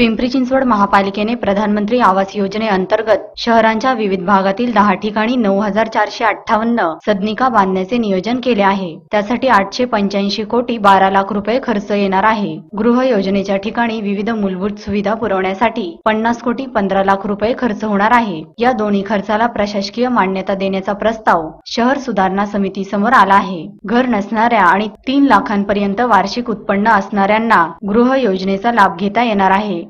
पिंपरी चिंचवड महापालिकेने प्रधानमंत्री आवास योजनेअंतर्गत शहरांच्या विविध भागातील दहा ठिकाणी नऊ हजार चारशे अठ्ठावन्न सदनिका बांधण्याचे नियोजन केले आहे. त्यासाठी आठशे पंच्याऐंशी कोटी बारा लाख रुपये खर्च येणार आहे. गृह योजनेच्या ठिकाणी विविध मूलभूत सुविधा पुरवण्यासाठी पन्नास कोटी पंधरा लाख रुपये खर्च होणार आहे. या दोन्ही खर्चाला प्रशासकीय मान्यता देण्याचा प्रस्ताव शहर सुधारणा समितीसमोर आला आहे. घर नसणाऱ्या आणि तीन लाखांपर्यंत वार्षिक उत्पन्न असणाऱ्यांना गृह योजनेचा लाभ घेता येणार आहे.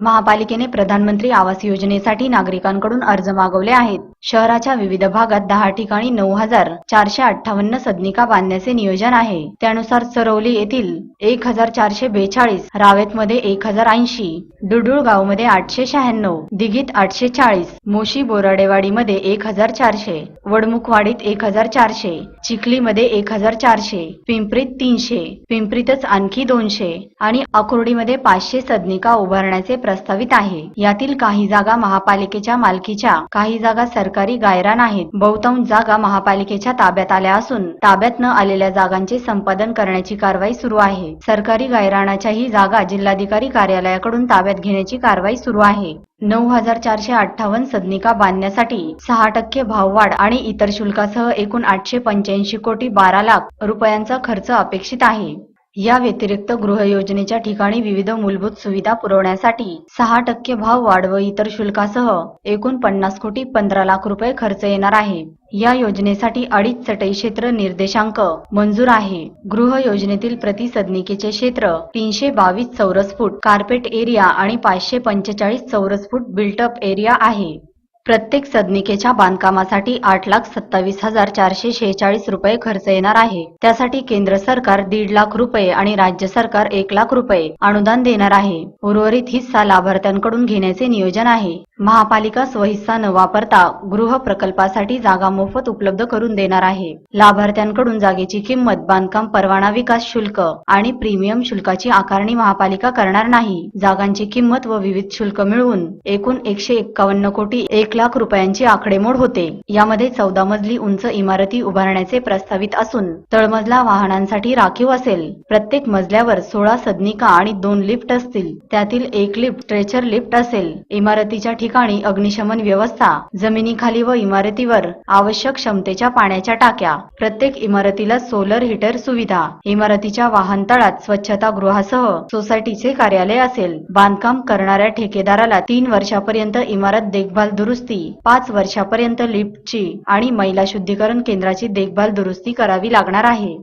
महापालिकेने प्रधानमंत्री आवास योजनेसाठी नागरिकांकडून अर्ज मागवले आहेत. शहराच्या विविध भागात दहा ठिकाणी नऊ हजार चारशे अठ्ठावन्न सदनिका बांधण्याचे नियोजन आहे. त्यानुसार सरवली येथील एक हजार चारशे बेचाळीस रावेतमध्ये एक हजार ऐंशी डुडुळगावमध्ये आठशे शहाण्णव दिघीत आठशे चाळीस मोशी बोराडेवाडीमध्ये एक हजार चारशे वडमुखवाडीत एक हजार चारशे चिखलीमध्ये एक हजार चारशे पिंपरीत तीनशे पिंपरीतच आणखी दोनशे आणि अकुर्डीमध्ये पाचशे सदनिका उभारण्याचे प्रस्तावित आहे. यातील काही जागा महापालिकेच्या मालकीच्या काही जागा सरकारी गायरान आहेत बहुतांश जागा महापालिकेच्या ताब्यात आल्या असून ताब्यात न आलेल्या जागांचे संपादन करण्याची कारवाई सुरू आहे. सरकारी गायरानाच्याही जागा जिल्हाधिकारी कार्यालयाकडून ताब्यात घेण्याची कारवाई सुरू आहे. नऊ हजार चारशे अठ्ठावन्न सदनिका बांधण्यासाठी सहा टक्के भाववाढ आणि इतर शुल्कासह एकूण आठशे पंच्याऐंशी कोटी बारा लाख रुपयांचा खर्च अपेक्षित आहे. या व्यतिरिक्त गृह योजनेच्या ठिकाणी विविध मूलभूत सुविधा पुरवण्यासाठी सहा टक्के भाव वाढ व इतर शुल्कासह एकूण पन्नास कोटी पंधरा लाख रुपये खर्च येणार आहे. या योजनेसाठी अडीच चटई क्षेत्र निर्देशांक मंजूर आहे. गृह योजनेतील प्रतिसदनिकेचे क्षेत्र तीनशे बावीस चौरस फूट कार्पेट एरिया आणि पाचशे पंचेचाळीस चौरस फूट बिल्टअप एरिया आहे. प्रत्येक सदनिकेच्या बांधकामासाठी आठ लाख सत्तावीस हजार चारशे शेहेचाळीस रुपये खर्च येणार आहे. त्यासाठी केंद्र सरकार दीड लाख रुपये आणि राज्य सरकार एक लाख रुपये अनुदान देणार आहे. उर्वरित हिस्सा लाभार्थ्यांकडून घेण्याचे नियोजन आहे. महापालिका स्वहिस्सा न वापरता गृह प्रकल्पासाठी जागा मोफत उपलब्ध करून देणार आहे. लाभार्थ्यांकडून जागेची किंमत बांधकाम परवाना विकास शुल्क आणि प्रीमियम शुल्काची आकारणी महापालिका करणार नाही. जागांची किंमत व विविध शुल्क मिळवून एकूण एकशे एक्कावन्न कोटी एक लाख रुपयांची आकडेमोड होते. यामध्ये चौदा मजली उंच इमारती उभारण्याचे प्रस्तावित असून तळमजला वाहनांसाठी राखीव असेल. प्रत्येक मजल्यावर सोळा सदनिका आणि दोन लिफ्ट असतील. त्यातील एक लिफ्ट स्ट्रेचर लिफ्ट असेल. इमारतीच्या ठिकाणी अग्निशमन व्यवस्था जमिनीखाली व इमारतीवर आवश्यक क्षमतेच्या पाण्याच्या टाक्या. प्रत्येक इमारतीला सोलर हीटर सुविधा. इमारतीच्या वाहनतळात स्वच्छता गृहासह सोसायटीचे कार्यालय असेल. बांधकाम करणाऱ्या ठेकेदाराला तीन वर्षापर्यंत इमारत देखभाल दुरुस्ती पाच वर्षापर्यंत लिफ्टची आणि मैला शुद्धीकरण केंद्राची देखभाल दुरुस्ती करावी लागणार आहे.